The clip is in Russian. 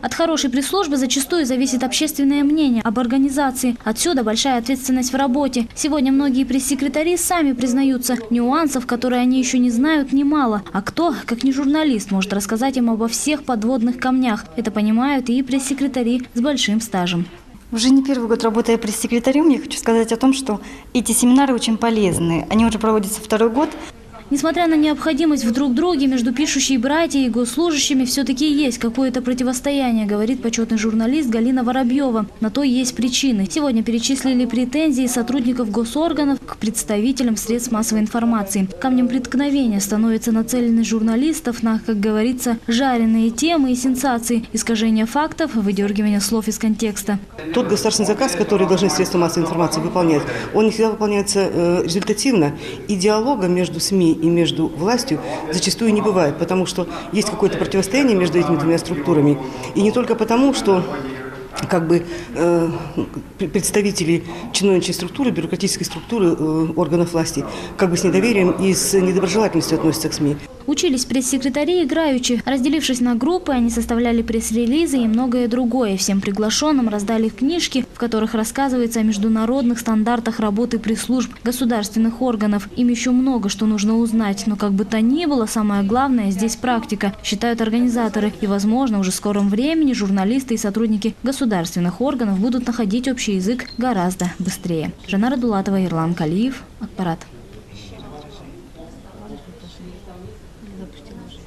От хорошей пресс-службы зачастую зависит общественное мнение об организации. Отсюда большая ответственность в работе. Сегодня многие пресс-секретари сами признаются, нюансов, которые они еще не знают, немало. А кто, как не журналист, может рассказать им обо всех подводных камнях? Это понимают и пресс-секретари с большим стажем. Уже не первый год работая пресс-секретарем, я хочу сказать о том, что эти семинары очень полезны. Они уже проводятся второй год. Несмотря на необходимость в друг друге, между пишущей братьей и госслужащими все-таки есть какое-то противостояние, говорит почетный журналист Галина Воробьева. На то есть причины. Сегодня перечислили претензии сотрудников госорганов к представителям средств массовой информации. Камнем преткновения становится нацеленность журналистов на, как говорится, жареные темы и сенсации, искажение фактов, выдергивание слов из контекста. Тот государственный заказ, который должны средства массовой информации выполнять, он не всегда выполняется э, результативно. И диалога между СМИ и между властью зачастую не бывает, потому что есть какое-то противостояние между этими двумя структурами. И не только потому, что как бы э, представители чиновничьей структуры, бюрократической структуры э, органов власти как бы с недоверием и с недоброжелательностью относятся к СМИ. Учились пресс-секретари играючи. Разделившись на группы, они составляли пресс-релизы и многое другое. Всем приглашенным раздали книжки, в которых рассказывается о международных стандартах работы пресс-служб государственных органов. Им еще много что нужно узнать, но как бы то ни было, самое главное здесь практика, считают организаторы. И, возможно, уже в скором времени журналисты и сотрудники государственных органов будут находить общий язык гораздо быстрее. Жанна Радулатова, Ирлан Калиев, Акпарат запусти уже.